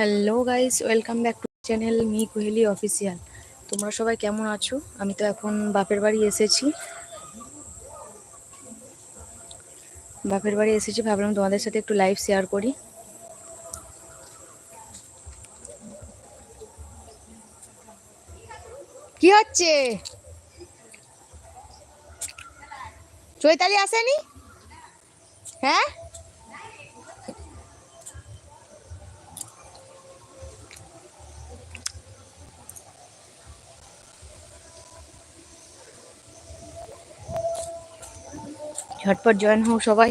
Hello guys welcome back to channel me Kuheli official তোমরা সবাই কেমন আছো? আমি তো এখন বাপের বাড়ি এসেছি। বাপের বাড়ি এসেছি, ভাবলাম তোমাদের সাথে একটু লাইভ শেয়ার করি। কি হচ্ছে? চৈতালি আসেনি? হ্যাঁ? ঝটপট জয়েন হও সবাই।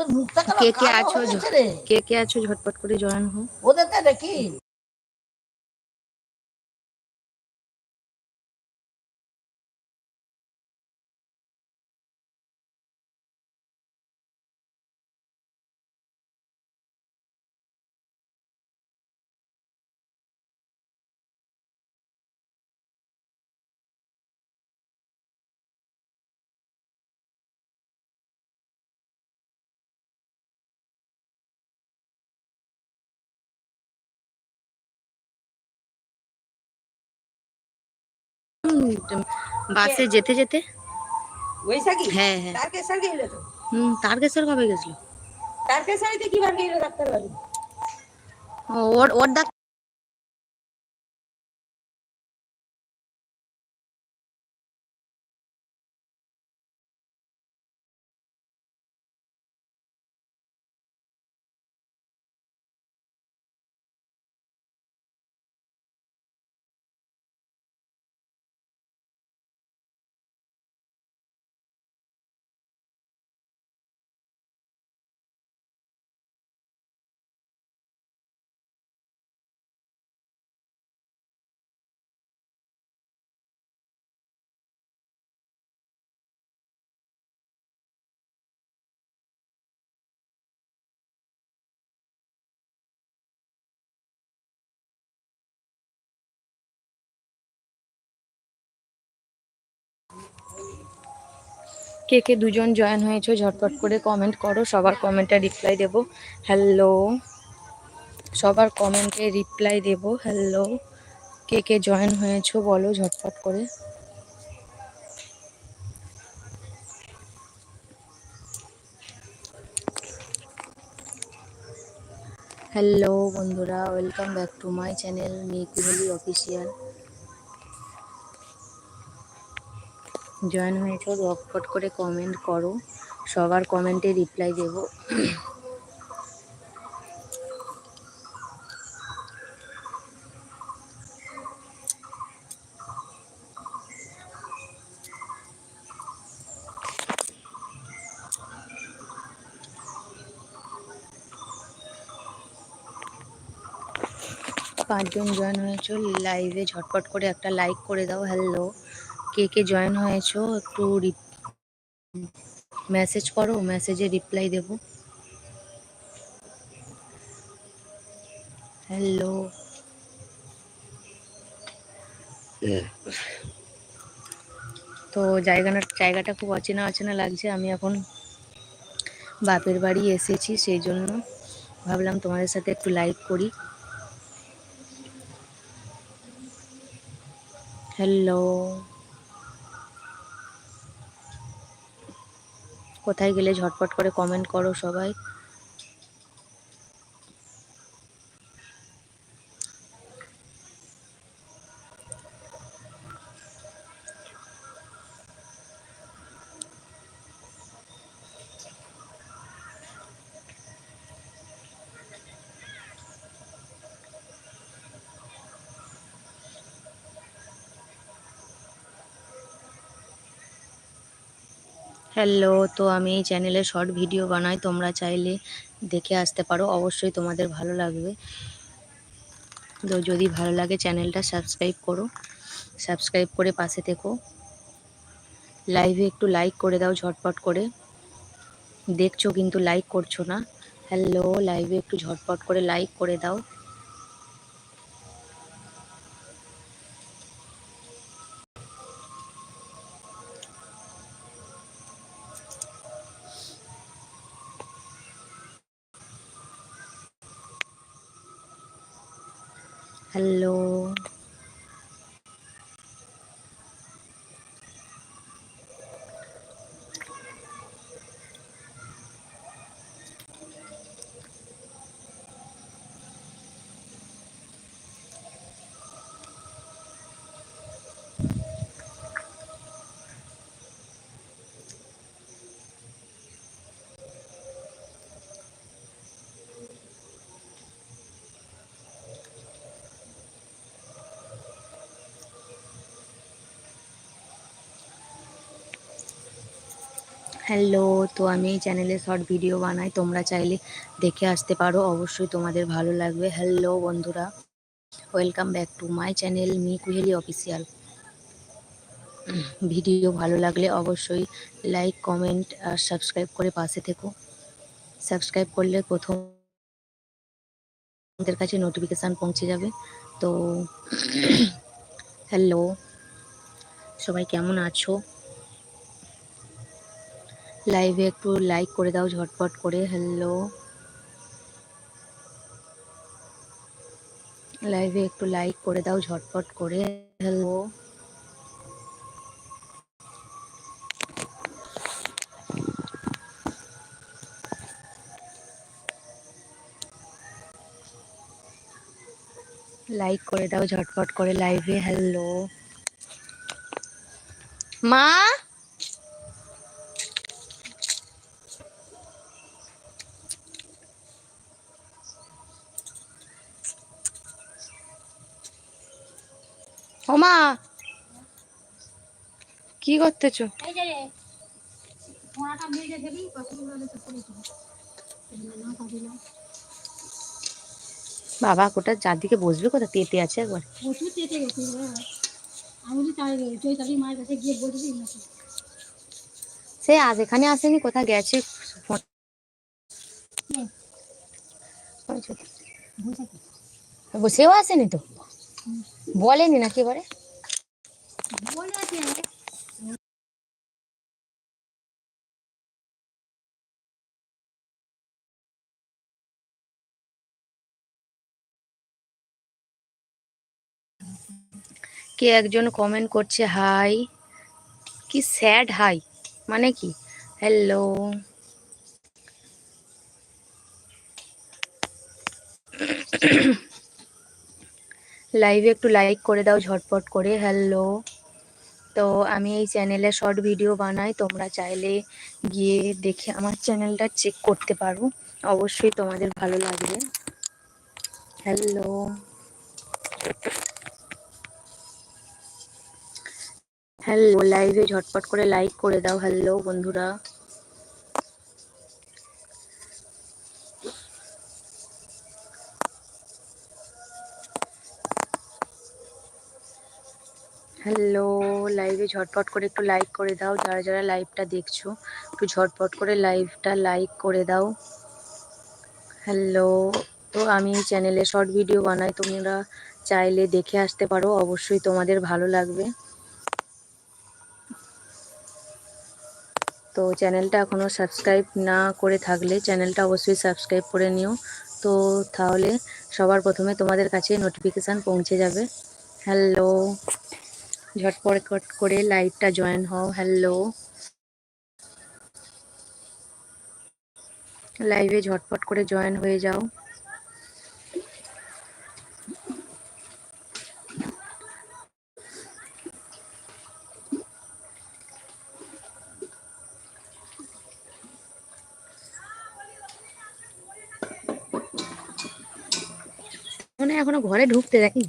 তোর মুখটা কেন কে কে কালো আছো হয়ে গেছে রে? কে কে আছো ঝটপট করে জয়েন হও ওদেরটা দেখি বাসে যেতে যেতে বৈশাখী হ্যাঁ হ্যাঁ তারকেশ্বর গেলে তো হুম তারকেশ্বর কবে গেছিল তারকেশ্বরীতে কীভাবে গেলে ডাক্তার বাড়ি ও, ওর ওর ডাক কে কে দুজন জয়েন হয়েছো, ঝটপট করে কমেন্ট করো, সবার কমেন্টে রিপ্লাই দেব। হ্যালো সবার কমেন্টে রিপ্লাই দেব। হ্যালো কে কে জয়েন হয়েছো বলো ঝটপট করে। হ্যালো বন্ধুরা welcome back to my channel মিকুহলি official join হয়েছো ফট করে কমেন্ট করো। সবার কমেন্টে রিপ্লাই দেব। পাঁচজন জয়েন হয়েছো লাইভে ঝটপট করে একটা লাইক করে দাও হ্যালো কে কে জয়েন হয়েছো একটু মেসেজ করো মেসেজে রিপ্লাই দেব। হ্যালো তো জায়গাটা জায়গাটা খুব অচেনা অচেনা লাগছে আমি এখন বাপের বাড়ি এসেছি সেই জন্য ভাবলাম তোমাদের সাথে একটু লাইভ করি। হ্যালো কোথায় গেলে ঝটপট করে কমেন্ট করো সবাই। হ্যালো তো আমি এই চ্যানেলে শর্ট ভিডিও বানাই, তোমরা চাইলে দেখে আসতে পারো, অবশ্যই তোমাদের ভালো লাগবে। তো যদি ভালো লাগে চ্যানেলটা সাবস্ক্রাইব করো সাবস্ক্রাইব করে পাশে থেকো। লাইভে একটু লাইক করে দাও ঝটপট করে। দেখছ কিন্তু লাইক করছ না। হ্যালো লাইভে একটু ঝটপট করে লাইক করে দাও হ্যালো হ্যালো তো আমি এই চ্যানেলে শর্ট ভিডিও বানাই। তোমরা চাইলে দেখে আসতে পারো। অবশ্যই তোমাদের ভালো লাগবে। হ্যালো বন্ধুরা। Welcome back to my channel me Kuheli official video ভালো লাগলে অবশ্যই লাইক কমেন্ট আর সাবস্ক্রাইব করে পাশে থেকো। সাবস্ক্রাইব করলে প্রথম আমাদের কাছে নোটিফিকেশান পৌঁছে যাবে। তো হ্যালো সবাই কেমন আছো? লাইভে একটু লাইক করে দাও, ঝটপট করে হ্যালো লাইভে একটু লাইক করে দাও, ঝটপট করে হ্যালো লাইক করে দাও, ঝটপট করে লাইভে হ্যালো মা? না, পাবি না। বাবা কোটা চারদিকে বসবে কোথা তেতে আছে একবার। প্রচুর চেটে গেছে আমি বলি তাই রে, চৈতালি মায়ের কাছে গিয়ে বলবি সে আজ এখানে আসেনি কোথা গেছে? ফোন-। বসেও আসেনি তো? বলেনি নাকি এবারে? কে একজন কমেন্ট করছে হাই কি স্যাড হাই মানে কি? হ্যালো লাইভে একটু লাইক করে দাও, ঝটপট করে। হ্যালো তো আমি এই চ্যানেলে শর্ট ভিডিও বানাই, তোমরা চাইলে গিয়ে দেখে আমার চ্যানেলটা চেক করতে পারো। অবশ্যই তোমাদের ভালো লাগবে। হ্যালো হ্যালো লাইভে ঝটপট করে লাইক করে দাও হ্যালো বন্ধুরা। হ্যালো লাইভে ঝটপট করে একটু লাইক করে দাও। যারা যারা লাইভটা দেখছ, একটু ঝটপট করে লাইভটা লাইক করে দাও। হ্যালো তো আমি চ্যানেলে শর্ট ভিডিও বানাই। তোমরা চাইলে দেখে আসতে পারো। অবশ্যই তোমাদের ভালো লাগবে। তো চ্যানেলটা এখনও সাবস্ক্রাইব না করে থাকলে চ্যানেলটা অবশ্যই সাবস্ক্রাইব করে নিও। তো তাহলে সবার প্রথমে তোমাদের কাছে নোটিফিকেশান পৌঁছে যাবে। হ্যালো ঝটপট করে লাইভটা জয়েন হও হ্যালো লাইভে ঝটপট করে জয়েন হয়ে যাও। মনে এখনও ঘরে ঢুকতে দেখি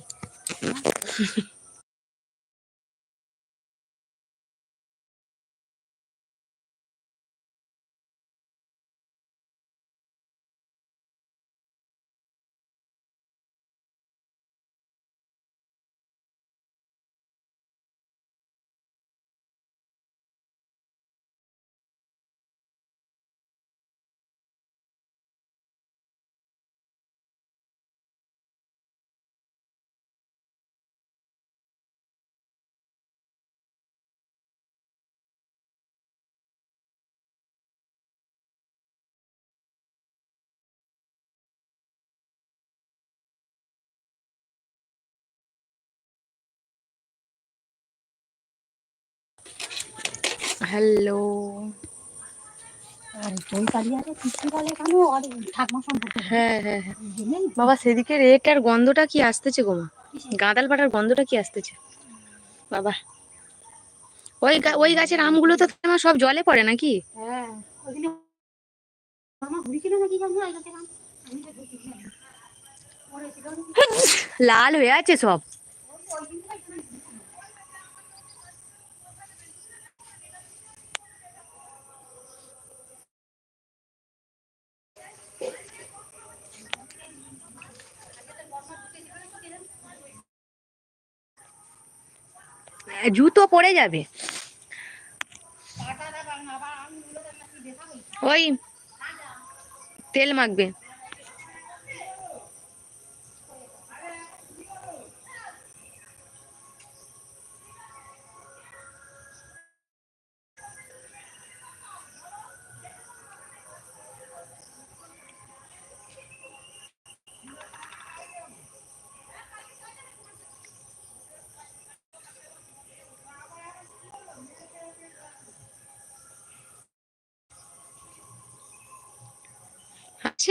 সম্পর্কে হ্যাঁ হ্যাঁ হ্যাঁ। বাবা সেদিকে রেটার গন্ধটা কি আসতেছে গোমা গাঁদাল পাটার গন্ধটা কি আসতেছে? বাবা ওই ওই গাছের আমগুলো তো তোমার সব জলে পড়ে নাকি? হ্যাঁ নাকি? লাল হয়ে আছে সব। জুতো পড়ে যাবে। ওই তেল মাখবে।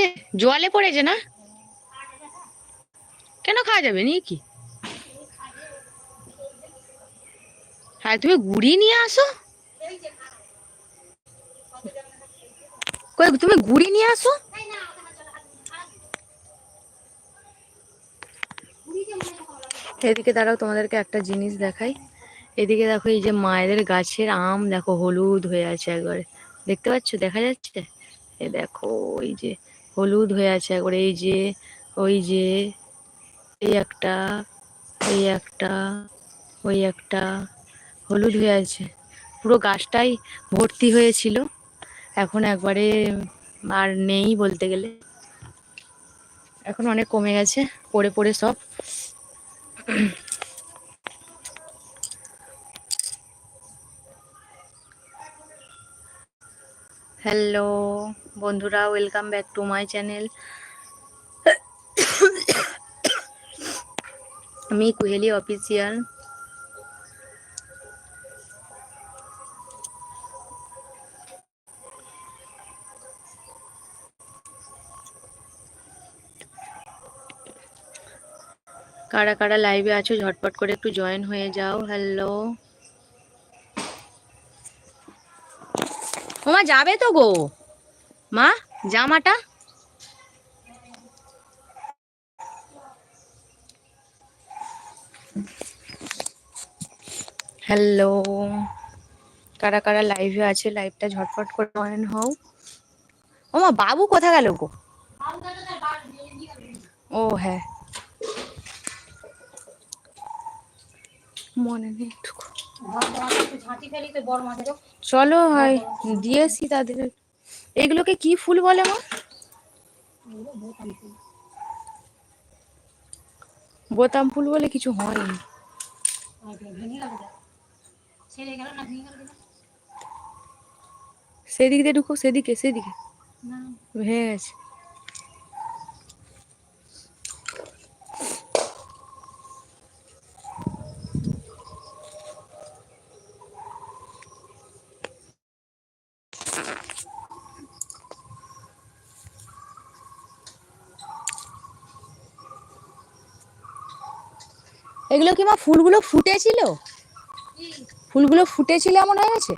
আছে? জলে পড়েছে না? কেন খাওয়া যাবে নি কি? হ্যাঁ তুমি গুড়ি নিয়ে আসো। তুমি গুড়ি নিয়ে আসো। এদিকে দাঁড়াও, তোমাদেরকে একটা জিনিস দেখাই। এদিকে দেখো, এই যে মায়েদের গাছের আম দেখো, হলুদ হয়ে আছে একবারে। দেখতে পাচ্ছ? দেখা যাচ্ছে? এ দেখো ওই যে হলুদ হয়ে আছে একবারে, এই যে, ওই যে, এই একটা এই একটা, ওই একটা, হলুদ হয়ে আছে। পুরো গাছটাই ভর্তি হয়েছিল। এখন একবারে আর নেই বলতে গেলে। এখন অনেক কমে গেছে, পড়ে পড়ে সব। হ্যালো, বন্ধুরা welcome back to my channel আমি কুহেলি অফিসিয়াল কারা কারা লাইভে আছো, ঝটপট করে একটু জয়েন হয়ে যাও। হ্যালো। ওমা যাবে তো গো। মা, জামাটা? হ্যালো কারা কারা লাইভে আছে লাইভটা ঝটপট করে জয়েন হও। ওমা, বাবু কোথা গেল গো? ও হ্যাঁ। মনে নেই। একটু চলো হয় দিয়েছি তাদের এগুলোকে কি ফুল বলে মা বোতাম ফুল। বলে কিছু হয়নি। সেদিক দিয়ে ঢুকো, সেদিকে সেদিকে ভেঙে গেছে এগুলো কি মা ফুলগুলো ফুটেছিল? ফুলগুলো ফুটেছিল এমন হয়ে গেছে?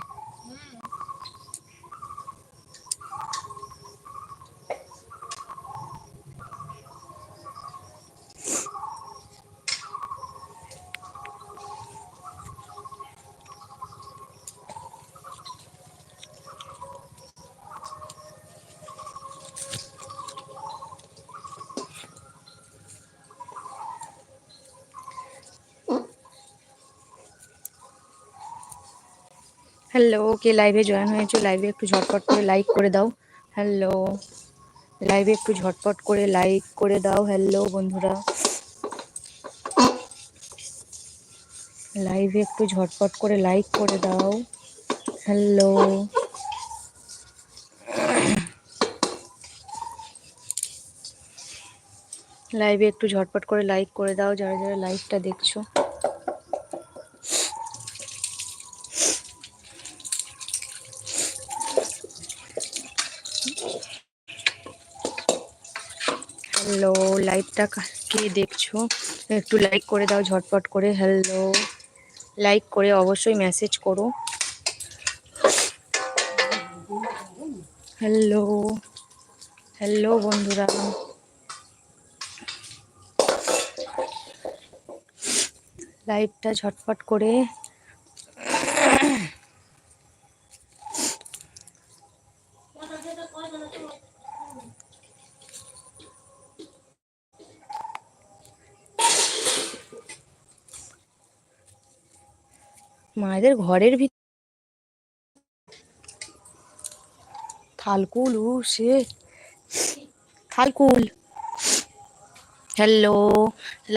হ্যালো কে লাইভে জয়েন হয়েছো। লাইভে একটু ঝটপট করে লাইক করে দাও। হ্যালো লাইভে একটু ঝটপট করে লাইক করে দাও। হ্যালো বন্ধুরা। লাইভে একটু ঝটপট করে লাইক করে দাও। হ্যালো লাইভে একটু ঝটপট করে লাইক করে দাও। যারা যারা লাইভটা দেখছ হ্যালো লাইভটা কে দেখছ? একটু লাইক করে দাও, ঝটপট করে হ্যালো লাইক করে অবশ্যই মেসেজ করো। হ্যালো হ্যালো বন্ধুরা। লাইভটা ঝটপট করে। মায়েদের ঘরের ভিতর থালকুল, উ, সে। থালকুল। হ্যালো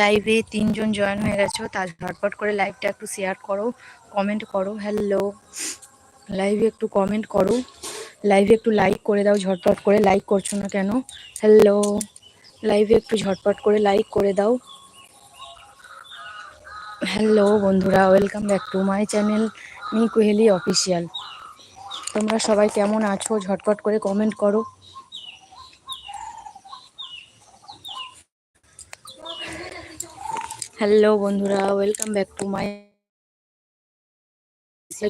লাইভে তিনজন জয়েন হয়ে গেছো তার ঝটপট করে লাইভটা একটু শেয়ার করো কমেন্ট করো হ্যালো লাইভে একটু কমেন্ট করো। লাইভে একটু লাইক করে দাও, ঝটপট করে লাইক করছ না কেন? হ্যালো লাইভে একটু ঝটপট করে লাইক করে দাও। হ্যালো বন্ধুরা welcome back to my channel me Kuheli official তোমরা সবাই কেমন আছো? ঝটপট করে কমেন্ট করো। হ্যালো বন্ধুরা ওয়েলকাম ব্যাক টু মাই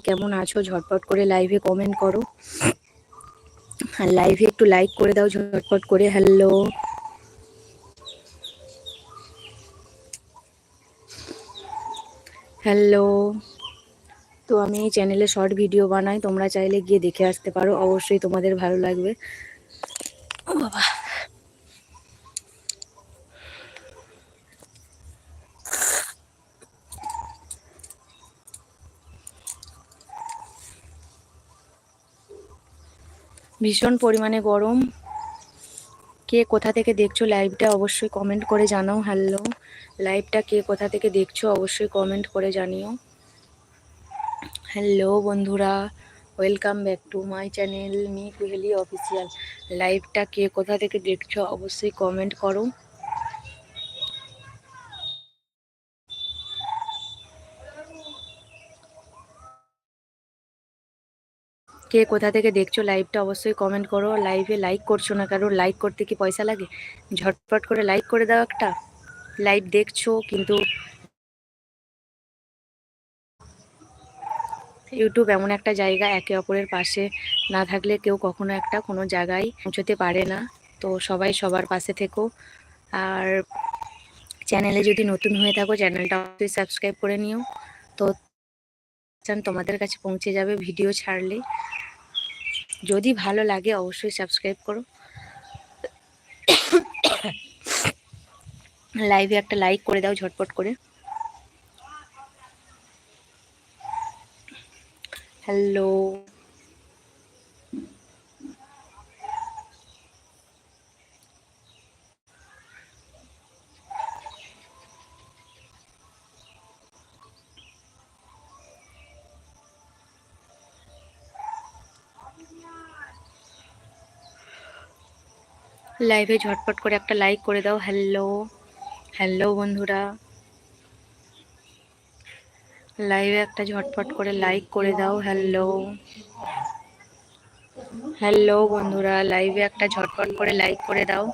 কেমন আছো? ঝটপট করে লাইভে কমেন্ট করো। আর লাইভে একটু লাইক করে দাও, ঝটপট করে। হ্যালো। হ্যালো। তো আমি এই চ্যানেলে শর্ট ভিডিও বানাই, তোমরা চাইলে গিয়ে দেখে আসতে পারো, অবশ্যই তোমাদের ভালো লাগবে। ও বাবা। ভীষণ পরিমাণে গরম। কে কোথা থেকে দেখছ লাইভটা অবশ্যই কমেন্ট করে জানাও। হ্যালো লাইভটা কে কোথা থেকে দেখছ অবশ্যই কমেন্ট করে জানিও। হ্যালো বন্ধুরা welcome back to my channel me Kuheli official লাইভটা কে কোথা থেকে দেখছ অবশ্যই কমেন্ট করো। কে কোথা থেকে দেখছ লাইভটা অবশ্যই কমেন্ট করো। লাইভে লাইক করছ না কারণ লাইক করতে কি পয়সা লাগে? ঝটপট করে লাইক করে দাও একটা। লাইভ দেখছ কিন্তু ইউটিউব এমন একটা জায়গা, একে অপরের পাশে না থাকলে কেউ কখনো একটা কোনো জায়গায় পৌঁছতে পারে না। তো সবাই সবার পাশে থেকো। আর চ্যানেলে যদি নতুন হয়ে থাকো চ্যানেলটা অবশ্যই সাবস্ক্রাইব করে নিও। তো তোমাদের কাছে পৌঁছে যাবে ভিডিও ছাড়লে। যদি ভালো লাগে অবশ্যই সাবস্ক্রাইব করো। লাইভে একটা লাইক করে দাও ঝটপট করে। হ্যালো লাইভে ঝটপট করে একটা লাইক করে দাও হ্যালো হ্যালো বন্ধুরা। লাইভে একটা ঝটপট করে লাইক করে দাও হ্যালো হ্যালো বন্ধুরা। লাইভে একটা ঝটপট করে লাইক করে দাও।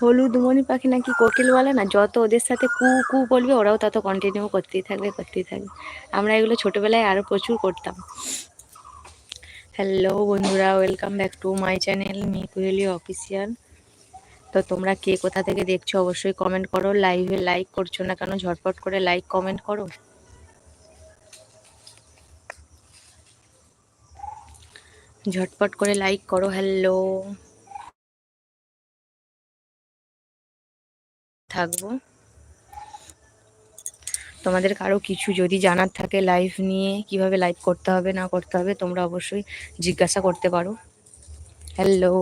হলুদ মনি পাখি নাকি কোকিল বলে না, যত ওদের সাথে কু কু বলবে, ওরাও তত কন্টিনিউ করতেই থাকবে করতেই থাকবে। আমরা এগুলো ছোটবেলায় আরও প্রচুর করতাম। হ্যালো বন্ধুরা welcome back to my channel me Kuheli official তো তোমরা কে কোথা থেকে দেখছ, অবশ্যই কমেন্ট করো। লাইভে লাইক করছ না কেন, ঝটপট করে লাইক কমেন্ট করো। ঝটপট করে লাইক করো হ্যালো থাকব। তোমাদের কারও কিছু যদি জানার থাকে লাইভ নিয়ে, কীভাবে লাইভ করতে হবে, না করতে হবে, তোমরা অবশ্যই জিজ্ঞাসা করতে পারো। হ্যালো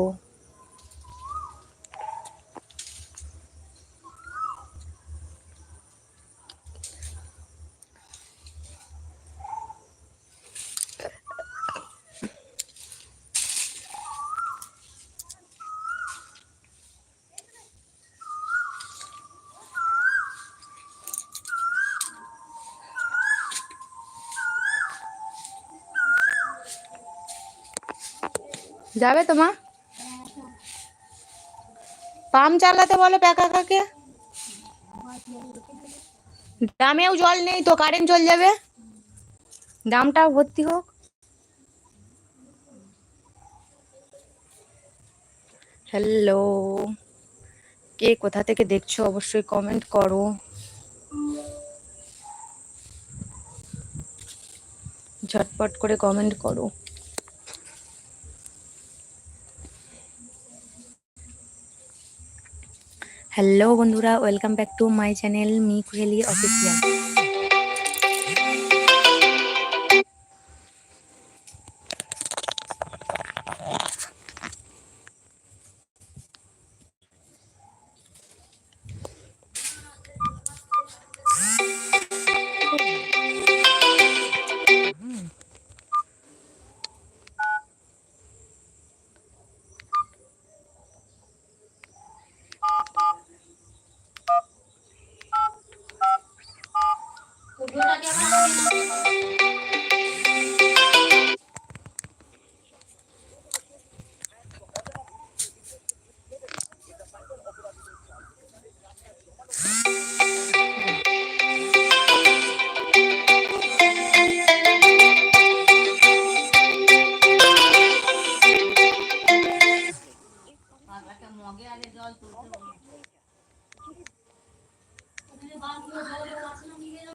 যাবে তোমা পাম চালাতে বলো প্যাকা কাকে? ড্রামেও জল নেই তো কারেন্ট চলে যাবে? দামটাও ভর্তি হোক। হ্যালো কে কোথা থেকে দেখছ অবশ্যই কমেন্ট করো। ঝটপট করে কমেন্ট করো। হ্যালো বন্ধুরা welcome back to my channel me Kuheli official.